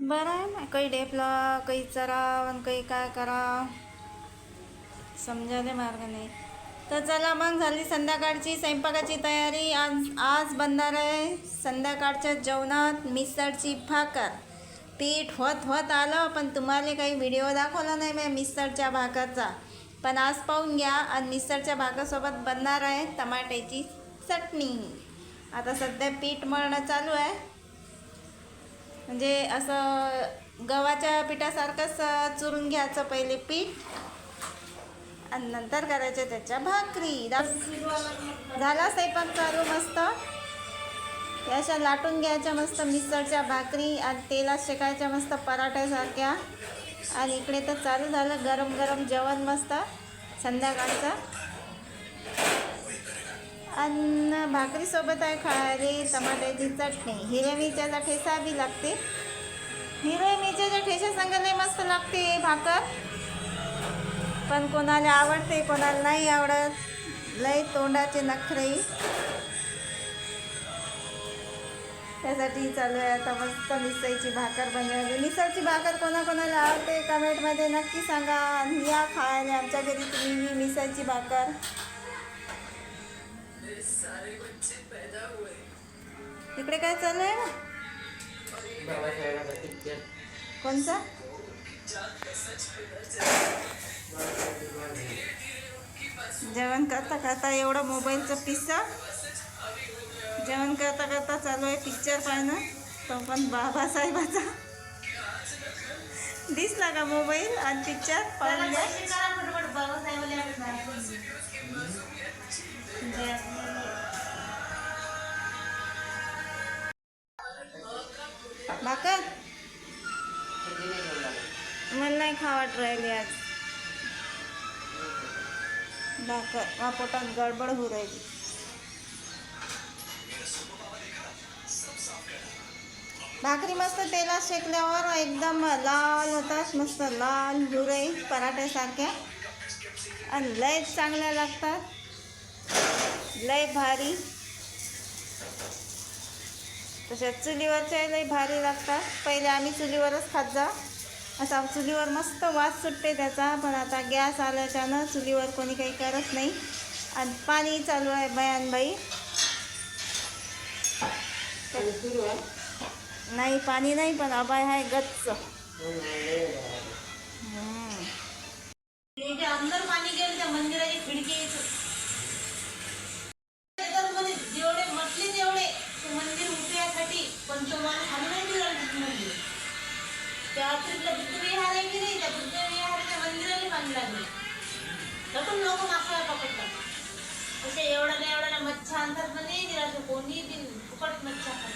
बरं आहे ना काही डेपला काही चराव आणि काही काय करा समजायला मार्ग नाही. तर चला मग झाली संध्याकाळची स्वयंपाकाची तयारी. आज आज बनणार आहे संध्याकाळच्या जेवणात मिसळची भाकर. पीठ होत होत आलं पण तुम्हाला काही व्हिडिओ दाखवला नाही मी मिसळच्या भाकरचा. पण आज पाहून घ्या आणि मिसळच्या भाकरसोबत बनणार आहे टमाट्याची चटणी. आता सध्या पीठ मळणं चालू आहे. म्हणजे असं गव्हाच्या पिठासारखंच चुरून घ्यायचं पहिले पीठ आणि नंतर करायचं त्याच्या भाकरी. झाला स्वयंपाक चालू मस्त. अशा लाटून घ्यायच्या मस्त मिसळच्या भाकरी आणि तेलात शेकायच्या मस्त पराठ्यासारख्या. आणि इकडे तर चालू झालं गरम गरम जेवण मस्त. संध्याकाळचं. आणि भाकरीसोबत आहे खायला टमाट्याची चटणी. हिरव्या मिरच्याचा ठेसा बी लागते हिरव्या मिरच्याच्या ठेसा सांगायला मस्त लागते भाकर. पण कोणाला आवडते कोणाला नाही आवडत. लय तोंडाचे नखरे. त्यासाठी चालू आहे आता मस्त मिसळीची भाकर बनवली मिसळची भाकर कोणाकोणाला आवडते? कमेंटमध्ये नक्की सांगा. आणि या खायला आमच्या घरी तुम्ही ही मिसळची भाकर. इकडे काय चालू आहे कोणचा? जेवण करता करता एवढं मोबाईलचं पिस्सा जेवण करता करता चालू आहे पिक्चर पाहणं. तो पण बाबासाहेबाचा. दिसला का मोबाईल आणि पिक्चर पाहून घ्या भाकर नाही खावट राहिली आज. भाकर पोटात गडबड होऊ राहिली. भाकरी मस्त तेलात शेकल्यावर एकदम लाल होतात मस्त लाल हुरे पराठ्यासारख्या. आणि लय चांगल्या लागतात. लय भारी. तशा चुलीवरच्या लय भारी लागतात. पहिले आम्ही चुलीवरच खात जा. असा चुलीवर मस्त वास सुटते त्याचा पण आता गॅस आल्याच्यानं चुलीवर कोणी काही करत नाही. आणि पाणी चालू आहे बयानबाई. नाही पाणी नाही पण अबाय आहे गच्च. त्या तिथलं बुद्ध विहार आहे की नाही? त्या बुद्धविहाराच्या मंदिराला पाणी लागले पण लोक मासा पकडतात. तसे एवढा एवढ्या एवढा मच्छा आणतात म्हणजे दिला कोणी बी फुकट मच्छा खातात